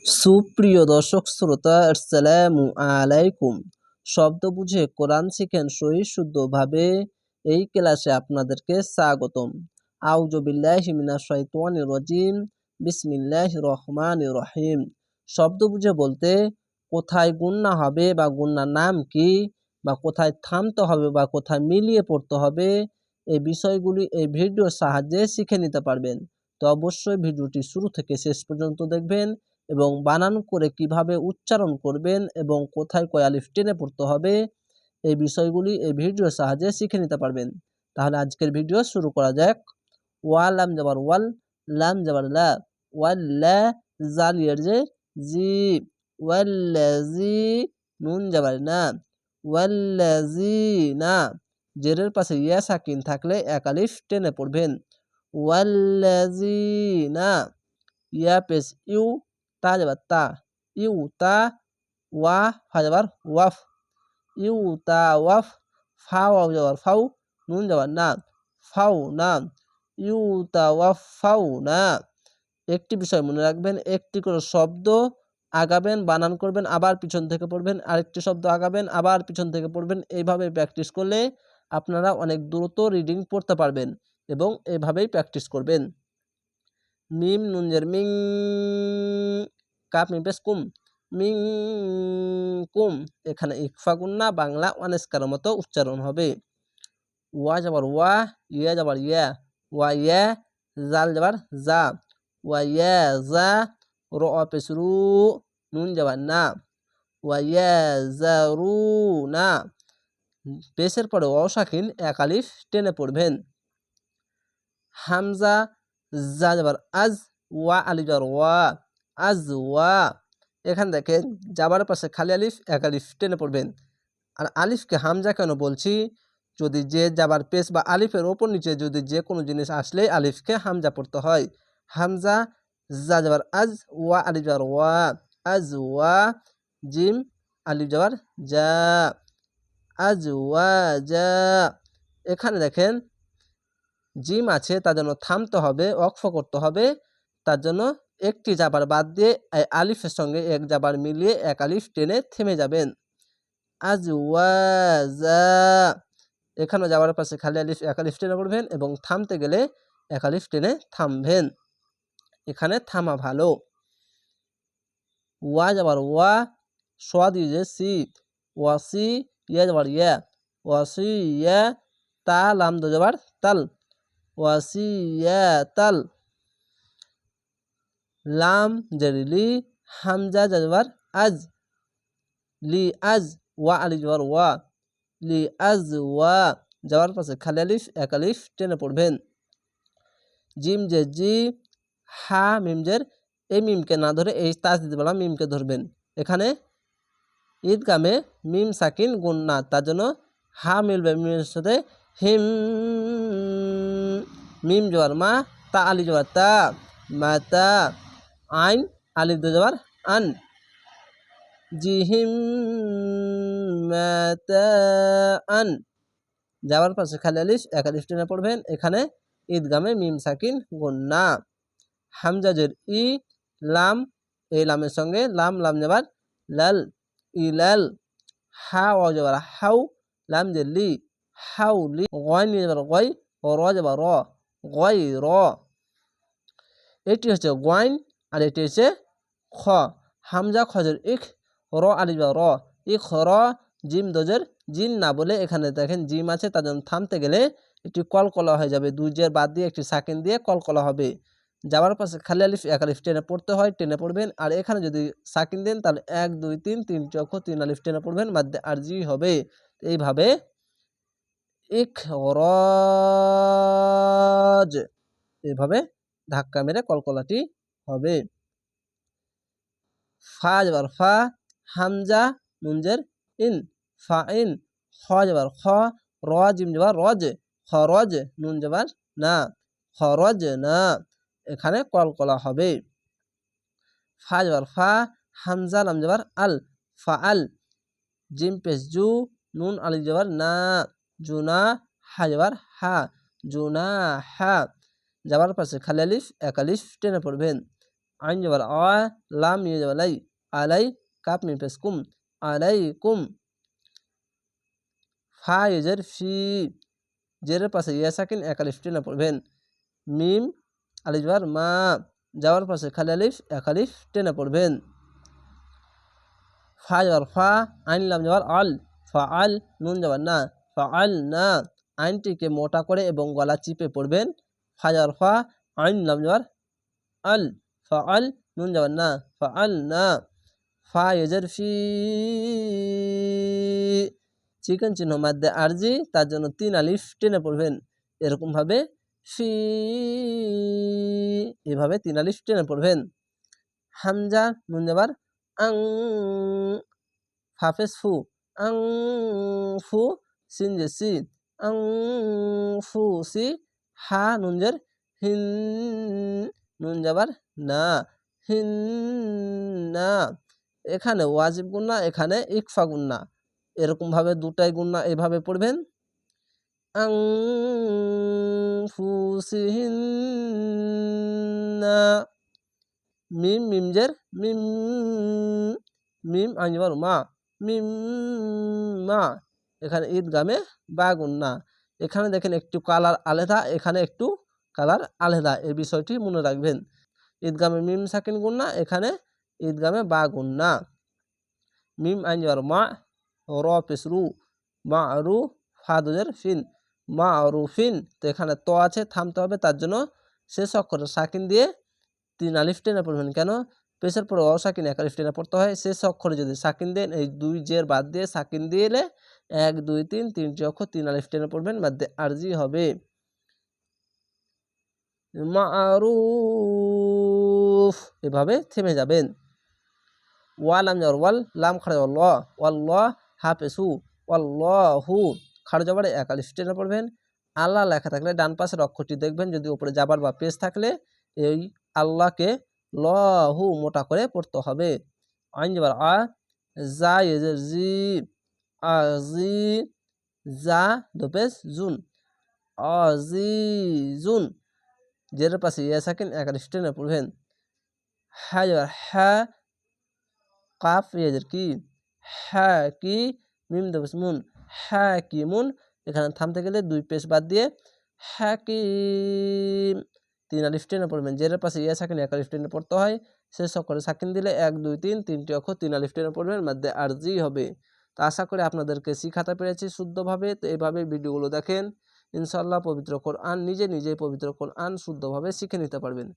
সুপ্রিয় দর্শক শ্রোতা, আসসালামু আলাইকুম। শব্দ বুঝে কোরআন শিখেন সহি শুদ্ধভাবে এই ক্লাসে আপনাদেরকে স্বাগতম। আউযু বিল্লাহি মিনাশ শাইতানির রাজিম, বিসমিল্লাহির রহমানির রহিম। শব্দ বুঝে বলতে, কোথায় গুন্না হবে বা গুন্নার নাম কি, বা কোথায় থামতে হবে বা কোথায় মিলিয়ে পড়তে হবে এই বিষয়গুলি এই ভিডিওর সাহায্যে শিখে নিতে পারবেন। তো অবশ্যই ভিডিওটি শুরু থেকে শেষ পর্যন্ত দেখবেন। এবং বানান করে কীভাবে উচ্চারণ করবেন এবং কোথায় কয় আলিফ টেনে পড়তে হবে, এই বিষয়গুলি এই ভিডিওর সাহায্যে শিখে নিতে পারবেন। তাহলে আজকের ভিডিও শুরু করা যাক। ওয়া লাম যাবার ওয়াল, লাম যাবার লা ওয়াল্লা জালিয়ার যে জি ওয়াল্লাজি নুন যাবার না ওয়াল্লাজি না, জেরের পাশে ইয়া সাকিন থাকলে এক আলিফ টেনে পড়বেন। ওয়াল্লাজি না, ইয়া পেস ইউ তা যাবার তা ইউ তা ওয়া ফা ওয়াফ ইউ তা ওয়াফ ফা ওয়াও যাবার ফাউ নুন যাবার না ফাউ না ইউ তা ওয়াফ ফাউ না একটি বিষয় মনে রাখবেন, একটি করে শব্দ আগাবেন, বানান করবেন, আবার পিছন থেকে পড়বেন, আরেকটি শব্দ আগাবেন, আবার পিছন থেকে পড়বেন। এইভাবে প্র্যাকটিস করলে আপনারা অনেক দ্রুত রিডিং পড়তে পারবেন এবং এভাবেই প্র্যাকটিস করবেন। মিম নুনজের মিং। কাপ মিপেস কুম মিং কুম। এখানে ইকফা গুন্না বাংলা অনেস্কার মতো উচ্চারণ হবে। ওয়া যাবার ওয়া, ইয়া যাবার ইয়া, ওয়া ইয়া, জাল যাবার যা ওয়া ইয়া যা র পেশ রু নুন যাবার না, ওয়া ইয়া যা রু না। পেশের পরে অশাকিন এক আলিফ টেনে পড়বেন। হামজা, জা যাবার আজ, ওয়া আলিফ যাবার ওয়া। আজ ওয়া এখানে দেখেন যাবার পাশে খালি আলিফ, এক আলিফ টেনে পড়বেন। আর আলিফকে হামজা কেন বলছি? যদি যে যাবার পেস বা আলিফের ওপর নিচে যদি যে কোনো জিনিস আসলে আলিফকে হামজা পড়তে হয়। হামজা, জা যাবার আজ, ওয়া, আলিফ যাবার ওয়া, আজ, ওয়া, জিম, আলিফ যাবার যা আজ, ওয়া যা এখানে দেখেন, জিম আছে, তার জন্য থামতে হবে অক্ষ করতে হবে, তার জন্য একটি জাবার বাদ দিয়ে আলিফের সঙ্গে এক জাবার মিলিয়ে এক আলিফ টেনে থেমে যাবেন। আজ এখানে যাওয়ার পাশে খালি আলিফ, এক আলিফ টেনে পড়বেন এবং থামতে গেলে এক আলিফ টেনে থামবেন। এখানে থামা ভালো। ওয়া যাবার ওয়া, সোয়া দিয়ে সি ওয়াসি ইয়া যাবার ইয়া ওয়াসি ইয়া, তা, লাম দো যাবার তাল ওয়াসি ইয়া, তাল। লাম জারি হামজা যাবার আজ। লি আজ ওয়া আলি যাবার ওয়া। লি আজ ওয়া যাওয়ার পাশে খালি আলিফ, এক আলিফ টেনে পড়বেন। জিম যে জি, হা মিমজের এই মিমকে না ধরে এই তাজ দিতে পারলাম, মিমকে ধরবেন। এখানে ঈদগামে মিম সাকিন গুণ না, তার জন্য হা মিলবে মিমের সাথে হিম, মিম জোয়ার মা, তা আলি জোয়ার তা মাতা আইন আলিফ দো যাবার আন জিহিম আন যাওয়ার পাশে খালি আলিফ এক আলিফ টেনে পড়বেন। এখানে ঈদগামে মিম, সাকিন, গন্না। হামজাজের ই, লাম, এই লামের সঙ্গে লাম লাম যাবার লাল ইলাল হা ও যাবার হাউ লাম যে লি। হাউ লি। গয় নিয়ে যাবার গয় ও র যাবার র। গয়, র। এটি হচ্ছে গয়ন আর এটি হচ্ছে খ। হামজা, খজের, ইখ, র আলিবা র। ইখ, র, জিম, দজের, জিন না বলে এখানে দেখেন জিম আছে, তার জন্য থামতে গেলে একটি কলকলা হয়ে যাবে। দুই জের বাদ দিয়ে একটি সাকিন দিয়ে কলকলা হবে। যাওয়ার পাশে খালি আলিফ, এক আলিফ টেনে পড়তে হয়, টেনে পড়বেন। আর এখানে যদি সাকিন দেন, তাহলে এক, দুই, তিন তিন চক্ষ তিন আলিফ টেনে পড়বেন মাধ্যে আর জি হবে। এইভাবে ইখ রজ এভাবে ধাক্কা মেরে কলকলাটি হবে। ফা যাবার ফা, হামজা নুনজের ইন, ফা ইন খ যাবার খ র জিম যাবার রজ খরজ নুন যাবার না খরজ না, এখানে কলকলা হবে। ফা যাবার ফা, হামজা নাম যাবার আল, ফা আল, জিম পেশ জু, নুন আলি যাবার না জুনা হা যাবার হা জুনা হা যাবার পাশে খালি আলিফ, এক আলিফ টেনে পড়বেন। আইন জবর আ লাম ইয়ে জবর লাই আলাই কাপ মিম পেশ কুম আলাই কুম ফা ইজের ফি জেরের পাশে ইয়া সাকিন এক আলিফ টেনে পড়বেন মিম আলিফ মা যাওয়ার পাশে খালি আলিফ এক আলিফ টেনে পড়বেন ফা যাওয়ার ফা আইন লাম যাওয়ার আল ফা আল নুন যাওয়ার না ফা আল না আইনটিকে মোটা করে এবং গলা চিপে পড়বেন ফা যাওয়ার ফা আইন লাম যাওয়ার আল ফা আল নুন যাওয়ার না ফা আল না ফা ইজের ফি চিকেন চিহ্ন মাধ্যে আরজি তার জন্য তিন আলিফ টেনে পড়বেন। এরকমভাবে ফি এভাবে তিন আলিফ টেনে পড়বেন। হামজা নুন যাবার আং ফাফেস ফু আং ফু সিন যে সি আং ফু সি হা নুনজের হিন নুন যাবার না, হিন না। এখানে ওয়াজিব গুন্না এখানে ইকফা গুন্না এরকমভাবে দুটাই গুন্না এভাবে পড়বেন। আং ফুসিহিন্না মিম, মিমজের মিম মিম আঞ্জবার মা, মিম, মা। এখানে ঈদগামে বা গুন্না এখানে দেখেন একটু কালার আলাদা, এখানে একটু কালার আলাদা। এই বিষয়টি মনে রাখবেন। ঈদগামে মিম সাকিন গুন্না, এখানে ঈদগামে বা গুন্না। মিম আঞ্জবার মা র পেসরু মা আরু ফাদুজের ফিন। মা আরু ফিন তো এখানে ত আছে, থামতে হবে, তার জন্য শেষ অক্ষরে সাকিন দিয়ে তিন আলিফ টেনে পড়বেন। কেন? পেশের পরে অসাকিন এক আলিফ টেনে পড়তে হয়। শেষ অক্ষরে যদি সাকিন দেন, এই দুই জের বাদ দিয়ে সাকিন দিয়ে এলে এক, দুই, তিন তিনটি অক্ষর তিন আলিফ টেনে পড়বেন, বাদে আরজি হবে। মারুফ এভাবে থেমে যাবেন। ওয়ালাম যাওয়ার ওয়াল লাম খাড়া ল ওয়াল হাফেসু। ওয়াল্লাহু খাড়া যাবার এক আলিফ টেনে পড়বেন। আল্লাহ লেখা থাকলে ডান পাশের অক্ষরটি দেখবেন। যদি উপরে যাবার বা পেজ থাকলে এই আল্লাহকে লহু মোটা করে পড়তে হবে। আইন যাবার আ, জা জি, আ, জি, জা দোপেস জুন। জুন। জের পাশে ইয়া সাকিন এক আলিফ টেনে পড়বেন। হ্যাঁ হ্যাঁ কাফ ইয়াজের কি হ্যাঁ কি মিম দোপেস মুন হ্যাঁ কি মুন এখানে থামতে গেলে দুই পেশ বাদ দিয়ে হাকিম তিন আলিফ পড়বেন জেরের পাশে ইয়া সাকিন এক আলিফ পড়তে হয় সে সকলে সাকিন দিলে এক দুই তিন তিনটি অক্ষর তিন আলিফ পড়বেন মধ্যে আরজি হবে তো আশা করি আপনাদেরকে শিখাতে পেরেছি শুদ্ধভাবে, তো এইভাবে ভিডিওগুলো দেখেন ইনশাল্লাহ পবিত্র কোরআন নিজে নিজে পবিত্র কোরআন শুদ্ধভাবে শিখে নিতে পারবেন।